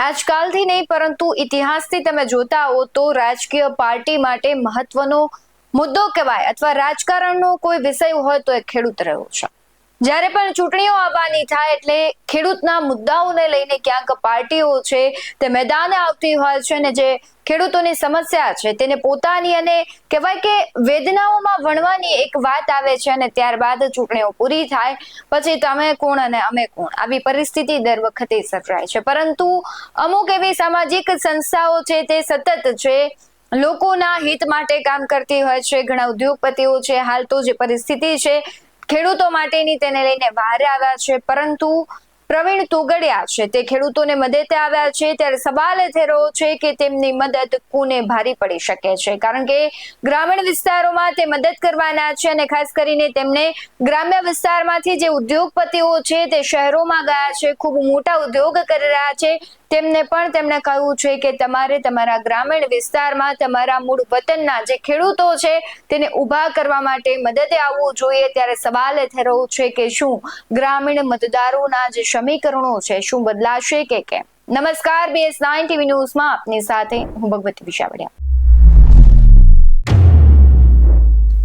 આજકાલથી નહીં, પરંતુ ઇતિહાસથી તમે જોતા હો તો રાજકીય પાર્ટી માટે મહત્વનો મુદ્દો કહેવાય. અથવા રાજકારણનો કોઈ વિષય હોય તો એ ખેડૂત રહ્યો છે. જ્યારે પણ ચૂંટણીઓ આવવાની થાય એટલે ખેડૂતના મુદ્દાઓને લઈને ક્યાંક પાર્ટીઓ છે તે મેદાને આવતી હોય છે ને જે ખેડૂતોની સમસ્યા છે તેને પોતાની અને કહેવાય કે વેદનાઓમાં વણવાની એક વાત આવે છે અને ત્યારબાદ ચૂંટણીઓ પૂરી થાય. પછી તમે કોણ અને અમે કોણ? આવી પરિસ્થિતિ દર વખતે સર્જાય છે. પરંતુ અમુક એવી સામાજિક સંસ્થાઓ છે તે સતત છે, લોકોના હિત માટે કામ કરતી હોય છે, ઘણા ઉદ્યોગપતિઓ છે, હાલ તો જે પરિસ્થિતિ છે ખેડૂતો માટેની તેને લઈને બહાર આવ્યા છે, પરંતુ પ્રવીણ તોગડિયા છે, તે ખેડૂતોને મદદે આવ્યા છે. ત્યારે સવાલ થઈ રહ્યો છે કે તેમની મદદ કોને ભારી પડી શકે છે? કારણ કે ગ્રામીણ વિસ્તારોમાં તે મદદ કરવાના છે અને ખાસ કરીને તેમને ગ્રામ્ય વિસ્તારમાંથી જે ઉદ્યોગપતિઓ છે તે શહેરોમાં ગયા છે, ખૂબ મોટા ઉદ્યોગ કરી રહ્યા છે. તેમને પણ તેમણે કહ્યું છે કે તમારે તમારા ગ્રામીણ વિસ્તારમાં તમારા મૂળ વતનના જે ખેડૂતો છે તેને ઊભા કરવા માટે મદદે આવવું જોઈએ. ત્યારે સવાલ થઈ છે કે શું ગ્રામીણ મતદારોના જે સમીકરણો છે શું બદલાશે કે કેમ? નમસ્કાર બીએસ નાઇન ટીવી ન્યૂઝમાં આપની સાથે હું ભગવતી વિશાવડિયા.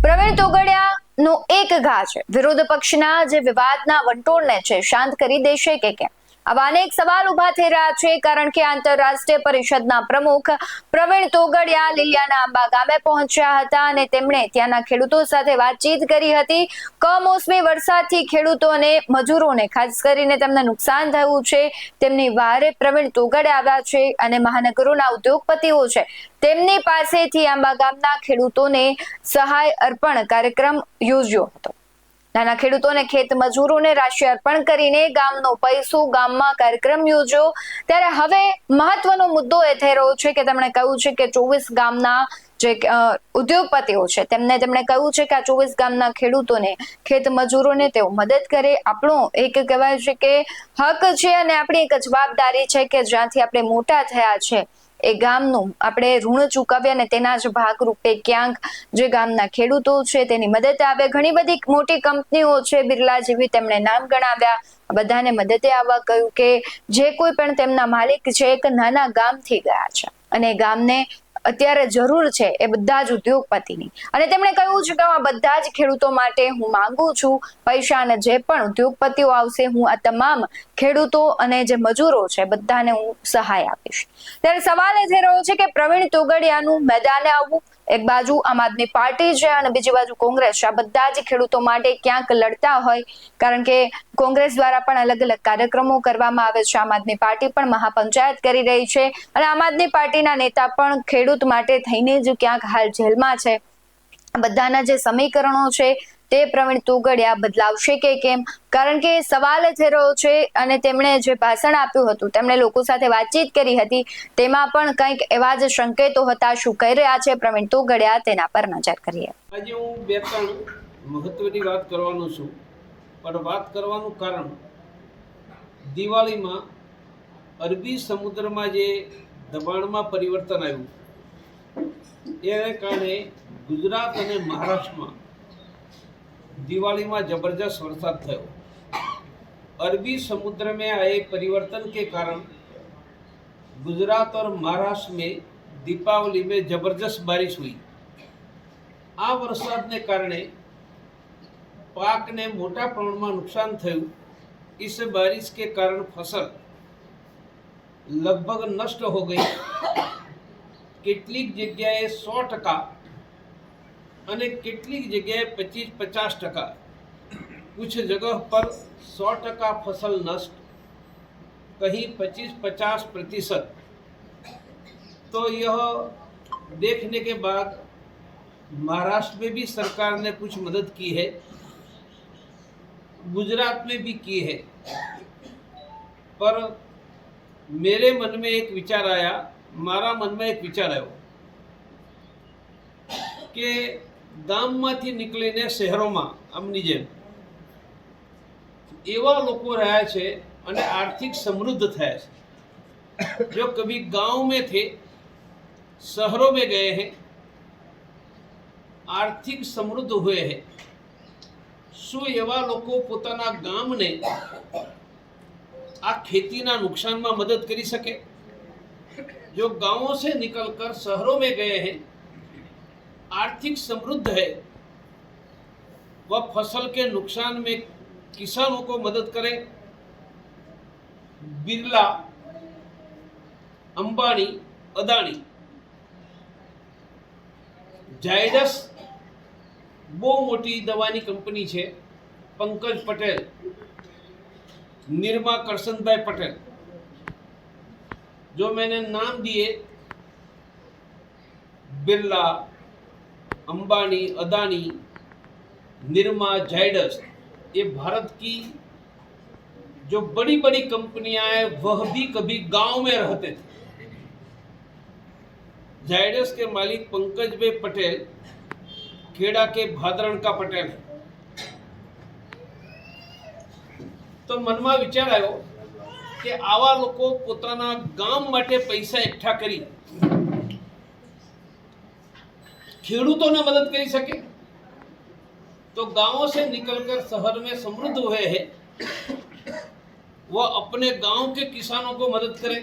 પ્રવીણ તોગડિયા નો એક ઘા છે. વિરોધ પક્ષના જે વિવાદના વંટોળને છે, શાંત કરી દેશે કે કેમ? આવા અનેક સવાલ ઊભા થઈ રહ્યા છે, કારણ કે આંતરરાષ્ટ્રીય પરિષદના પ્રમુખ પ્રવીણ તોગડિયા લીલિયાના આંબા ગામે પહોંચ્યા હતા અને તેમણે ત્યાંના ખેડૂતો સાથે વાતચીત કરી હતી. કમોસમી વરસાદથી ખેડૂતો અને મજૂરોને, ખાસ કરીને તેમને નુકસાન થયું છે. તેમની વારે પ્રવીણ તોગડિયા આવ્યા છે અને મહાનગરોના ઉદ્યોગપતિઓ છે. તેમની પાસેથી આંબા ગામના ખેડૂતોને સહાય અર્પણ કાર્યક્રમ યોજ્યો હતો. નાના ખેડૂતોને ખેત મજૂરોને રાશિ અર્પણ કરીને ગામનો પૈસો, ગામમાં કાર્યક્રમ યોજ્યો ત્યારે હવે મહત્વનો મુદ્દો એ થઈ રહ્યો છે કે તેમણે કહ્યું છે કે ચોવીસ ગામના જે ઉદ્યોગપતિઓ છે, તેમને તેમણે કહ્યું છે કે આ ચોવીસ ગામના ખેડૂતોને, ખેત મજૂરોને તેઓ મદદ કરે. આપણો એક કહેવાય છે કે હક છે અને આપણી એક જવાબદારી છે કે જ્યાંથી આપણે મોટા થયા છે. એ ગામનું. આપણે ઋણ ચૂકવ્યા અને તેના જ ભાગરૂપે ક્યાંક જે ગામના ખેડૂતો છે તેની મદદ આવે. ઘણી બધી મોટી કંપનીઓ છે બિરલા જેવી તેમણે નામ ગણાવ્યા. બધાને મદદે આવવા કહ્યું કે જે કોઈ પણ તેમના માલિક છે એક નાના ગામથી ગયા છે. અને ગામને અત્યારે જરૂર છે એ બધા જ ઉદ્યોગપતિની. અને તેમણે કહ્યું છે કે આ બધા જ ખેડૂતો માટે હું માંગુ છું, પૈસા અને જે પણ ઉદ્યોગપતિઓ આવશે, હું આ તમામ ખેડૂતો અને જે મજૂરો છે બધાને હું સહાય આપીશ. ત્યારે સવાલ એ થઈ રહ્યો છે કે પ્રવીણ તોગડિયાનું મેદાને આવવું એક બાજુ આમ આદમી પાર્ટી છે અને બીજી બાજુ કોંગ્રેસ છે. આ બધા જ ખેડૂતો માટે ક્યાંક લડતા હોય, કારણ કે કોંગ્રેસ દ્વારા પણ અલગ અલગ કાર્યક્રમો કરવામાં આવે છે. આમ આદમી પાર્ટી પણ મહાપંચાયત કરી રહી છે અને આમ આદમી પાર્ટીના નેતા પણ ખેડૂત માટે થઈને જ ક્યાંક હાલ જેલમાં છે. બધાના જે સમીકરણો છે તે પ્રવીણ તોગડિયા બદલાવશે કે કેમ? કારણ કે સવાલ થઈ રહ્યો છે અને તેમણે જે ભાષણ આપ્યું હતું, તેમણે લોકો સાથે વાતચીત કરી હતી, તેમાં પણ કંઈક એવા જ સંકેતો હતા શું કહી રહ્યા છે પ્રવીણ તોગડિયા, તેના પર નજર કરીએ. આજે હું બે ત્રણ મહત્વની વાત કરવાનો છું, પણ વાત કરવાનું કારણ, દિવાળીમાં અરબી સમુદ્રમાં જે દબાણમાં પરિવર્તન આવ્યું, એને કારણે ગુજરાત અને મહારાષ્ટ્રમાં दिवाली में जबरदस्त बरसात थयो अरबी समुद्र में आए परिवर्तन के कारण गुजरात और महाराष्ट्र में दीपावली में जबरदस्त बारिश हुई આ વરસાદને કારણે પાકને મોટા પ્રમાણમાં નુકસાન થયું इस बारिश के कारण फसल लगभग नष्ट हो गई કેટલીક જગ્યાએ સો ટકા અને કેટલીક જગ્યાએ પચીસ પચાસ ટકા कुछ जगह पर सौ टका फसल नष्ट कहीं पच्चीस पचास प्रतिशत तो यह देखने के बाद महाराष्ट्र में भी सरकार ने कुछ मदद की है गुजरात में भी की है पर मेरे मन में एक विचार आया મારા મનમાં એક વિચાર આવ્યો કે ગામમાંથી નીકળીને શહેરોમાં, આમની જેમ. એવા લોકો રહ્યા છે અને આર્થિક સમૃદ્ધ થયા છે. જો કભી ગાંવ મેં થે શહેરો મેં ગયે હૈ, આર્થિક સમૃદ્ધ હુએ હૈ, શું એવા લોકો પોતાના ગામને આ ખેતીના નુકસાનમાં મદદ કરી શકે? જો ગાંવો સે નિકલકર શહેરો મેં ગયે હૈ आर्थिक समृद्ध है वह फसल के नुकसान में किसानों को मदद करें बिरला અંબાણી અદાણી જાયડસ બહુ મોટી દવાની કંપની છે પંકજ પટેલ નિર્મા કરશનભાઈ પટેલ जो मैंने नाम दिए बिरला अंबानी अदानी निर्मा जाइडस ये भारत की जो बड़ी बड़ी कंपनियां हैं वह भी कभी गांव में रहते थे जाइडस के मालिक पंकज भाई पटेल खेड़ा के भादरण का पटेल है તો મનમાં વિચાર આવ્યો કે આવા લોકો પોતાના ગામ માટે પૈસા એકઠા કરી ખેડૂતોને મદદ કરી શકે तो गांवों से निकलकर शहर में समृद्ध हुए हैं वह अपने गांव के किसानों को मदद करें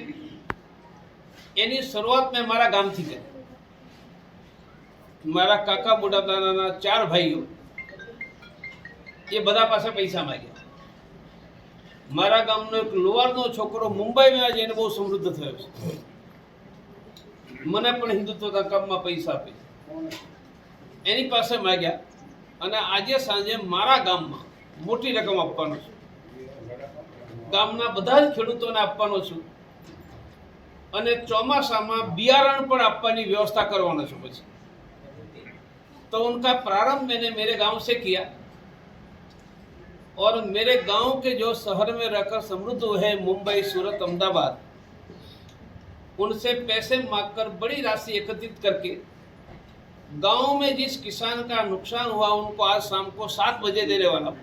એની શરૂઆત મેં મારા ગામથી કરી મારા કાકા મોટા દાદાના ચાર ભાઈઓ એ બધા પાસે પૈસા માંગ્યા મારા ગામનો એક લોહારનો છોકરો મુંબઈમાં જઈને બહુ સમૃદ્ધ થયો છે મને પણ હિન્દુત્વના કામમાં પૈસા આપે એની પાસે માંગ્યા અને આજે સાંજે મારા ગામમાં મોટી રકમ આપવાનો છું ગામના બધા જ ખેડૂતોને આપવાનો છું અને ચોમાસામાં બિયારણ પણ આપવાની व्यवस्था करवाना છું પછી तो उनका प्रारंभ मैंने मेरे गांव से किया और मेरे गांव के जो शहर में रहकर समृद्ध हुए हैं मुंबई सूरत अहमदाबाद उनसे पैसे मांगकर बड़ी राशि एकत्रित करके गांव में जिस किसान का नुकसान हुआ उनको आज शाम को सात बजे देने वाला हूं।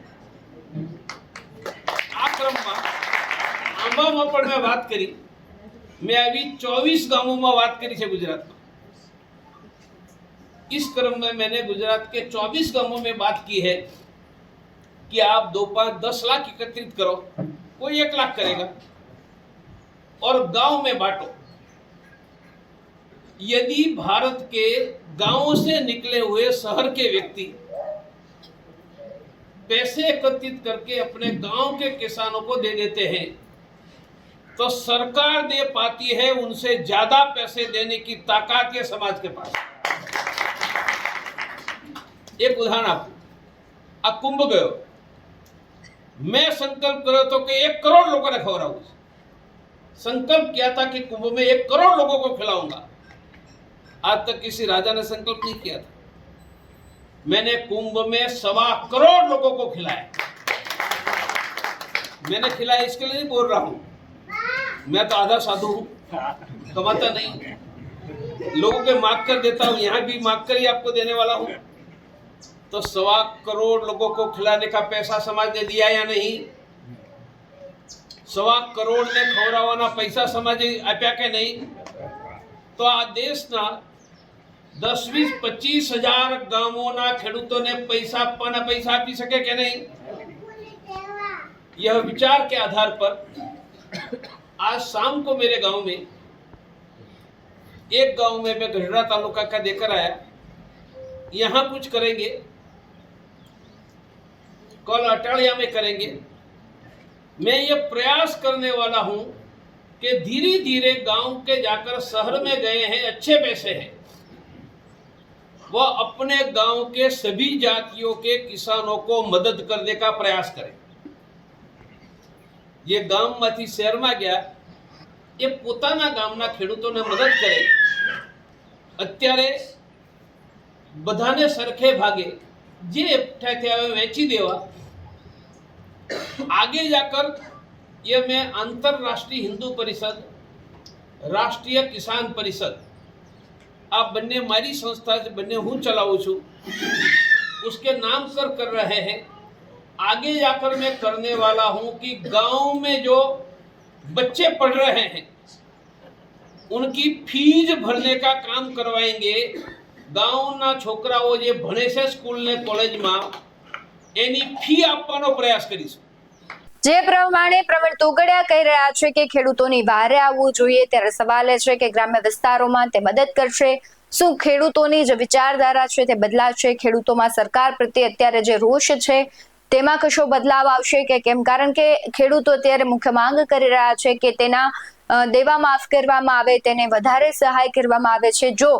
આ ક્રમમાં આંબામાં પણ મેં વાત કરી મેં આવી ચોવીસ ગામોમાં વાત કરી છે ગુજરાતમાં इस क्रम में मैंने गुजरात के 24 गांवों में बात की है कि आप दो पांच दस लाख एकत्रित करो कोई एक लाख करेगा और गांव में बांटो यदि भारत के गाँवों से निकले हुए शहर के व्यक्ति पैसे एकत्रित करके अपने गाँव के किसानों को दे देते हैं तो सरकार दे पाती है उनसे ज़्यादा पैसे देने की ताकत है समाज के पास एक उदाहरण आप कुंभ गयो मैं संकल्प करो तो कि एक करोड़ लोगों ने खबरा संकल्प किया था कि कुंभ में एक करोड़ लोगों को खिलाऊँगा। आज तक किसी राजा ने संकल्प नहीं किया था मैंने कुंभ में सवा करोड़ लोगों को खिलाया मैंने खिलाया इसके लिए नहीं बोल रहा हूं मैं तो आधा साधु हूं कमाता नहीं लोगों के मांग कर देता हूं यहां भी मांग कर ही आपको देने वाला हूं तो सवा करोड़ लोगों को खिलाने का पैसा समाज ने दिया या नहीं સવા કરોડને ખવડાવવાના પૈસા સમાજે આપ્યા કે નહીં તો આ દેશના દસ વીસ પચીસ હજાર ગામોના ખેડૂતોને પૈસા આપવાના પૈસા આપી શકે કે નહીં यह विचार के आधार पर आज शाम को मेरे गांव में एक गांव में मैं गढ़ड़ा तालुका का देकर आया यहाँ कुछ करेंगे कल अटालिया में करेंगे मैं ये प्रयास करने वाला हूं कि धीरे धीरे गांव के जाकर शहर में गए हैं अच्छे पैसे हैं वह अपने गांव के सभी जातियों के किसानों को मदद करने का प्रयास करें જે ગામમાંથી શહેરમાં ગયા એ પોતાના ગામના ખેડૂતોને મદદ કરે અત્યારે બધાને સરખે ભાગે જે એકઠા થયા હોય વેચી દેવા आगे जाकर ये मैं अंतरराष्ट्रीय हिंदू परिषद राष्ट्रीय किसान परिषद આ બંને મારી સંસ્થા છે બંને હું ચલાવું છું उसके नाम कर कर रहे हैं आगे जाकर मैं करने वाला हूं कि गांव में जो बच्चे पढ़ रहे हैं उनकी फीस भरने का काम करवाएंगे ગામના છોકરાઓ જે ભણે છે સ્કૂલ ને કોલેજમાં એની ફી આપવાનો પ્રયાસ કરીશું જે પ્રમાણે પ્રવીણ તોગડિયા કહી રહ્યા છે કે ખેડૂતોની વારે આવવું જોઈએ, ત્યારે સવાલ એ છે કે ગ્રામ્ય વિસ્તારોમાં તે મદદ કરશે? શું ખેડૂતોની જે વિચારધારા છે તે બદલાશે ખેડૂતોમાં સરકાર પ્રત્યે અત્યારે જે રોષ છે, તેમાં કશો બદલાવ આવશે કે કેમ? કારણ કે ખેડૂતો અત્યારે મુખ્ય માંગ કરી રહ્યા છે કે તેના દેવા માફ કરવામાં આવે, તેને વધારે સહાય કરવામાં આવે છે. જો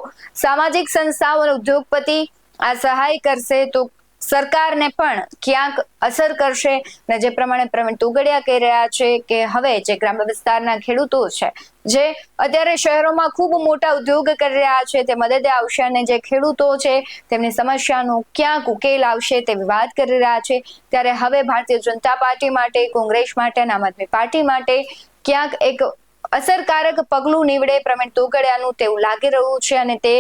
સામાજિક સંસ્થાઓ અને ઉદ્યોગપતિ આ સહાય કરશે, તો સરકારને પણ ક્યાંક અસર કરશે? અને જે પ્રમાણે પ્રવીણ તોગડિયા કહી રહ્યા છે કે હવે જે ગ્રામ્ય વિસ્તારના ખેડૂતો છે, જે અત્યારે શહેરોમાં ખૂબ મોટા ઉદ્યોગ કરી રહ્યા છે, તે મદદે આવશે અને જે ખેડૂતો છે, તેમની સમસ્યાનો ક્યાંક ઉકેલ આવશે તેવી વાત કરી રહ્યા છે. ત્યારે હવે ભારતીય જનતા પાર્ટી માટે, કોંગ્રેસ માટે અને આમ આદમી પાર્ટી માટે ક્યાંક એક અસરકારક પગલું નીવડે પ્રવીણ તોગડિયાનું તેવું લાગી રહ્યું છે અને તે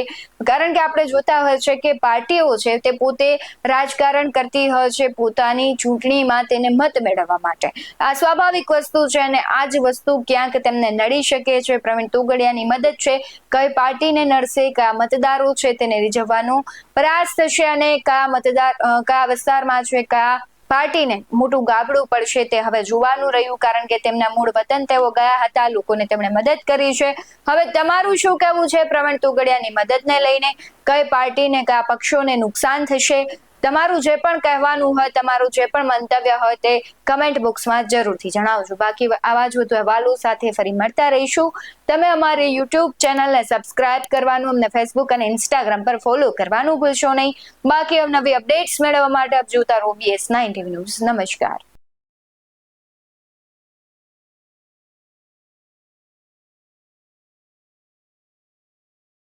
કારણ કે આપણે જોતા હોય છે કે પાર્ટીઓ છે તે પોતે રાજકારણ કરતી હોય છે પોતાની ચૂંટણીમાં તેને મત મેળવવા માટે. આ સ્વાભાવિક વસ્તુ છે અને આ જ વસ્તુ ક્યાંક તેમને નડી શકે છે. પ્રવીણ તોગડિયાની મદદ છે. કઈ પાર્ટીને નડશે, કયા મતદારો છે તેને રીઝવવાનો પ્રયાસ થશે અને કયા મતદાર કયા વિસ્તારમાં છે, કયા પાર્ટીને મોટું ગાબડું પડશે તે હવે જોવાનું રહ્યું, કારણ કે તેમના મૂળ વતન તેઓ ગયા હતા, લોકોને તેમણે મદદ કરી છે. હવે તમારું શું કહેવું છે? પ્રવીણ તોગડિયાની મદદને લઈને કઈ પાર્ટીને કયા પક્ષોને નુકસાન થશે? તમારું જે પણ કહેવાનું હોય, તમારું જે પણ મંતવ્ય હોય તે કમેન્ટ બોક્સમાં જરૂરથી જણાવજો. બાકી આવા જ વધુ અહેવાલો સાથે ફરી મળતા રહીશું. તમે અમારી યુટ્યુબ ચેનલને સબસ્ક્રાઇબ કરવાનું, અમને ફેસબુક અને ઇન્સ્ટાગ્રામ પર ફોલો કરવાનું ભૂલશો નહીં. બાકી નવી અપડેટ્સ મેળવવા માટે આપ જોતા રહો બીએસ નાઇન ટીવી ન્યૂઝ નમસ્કાર.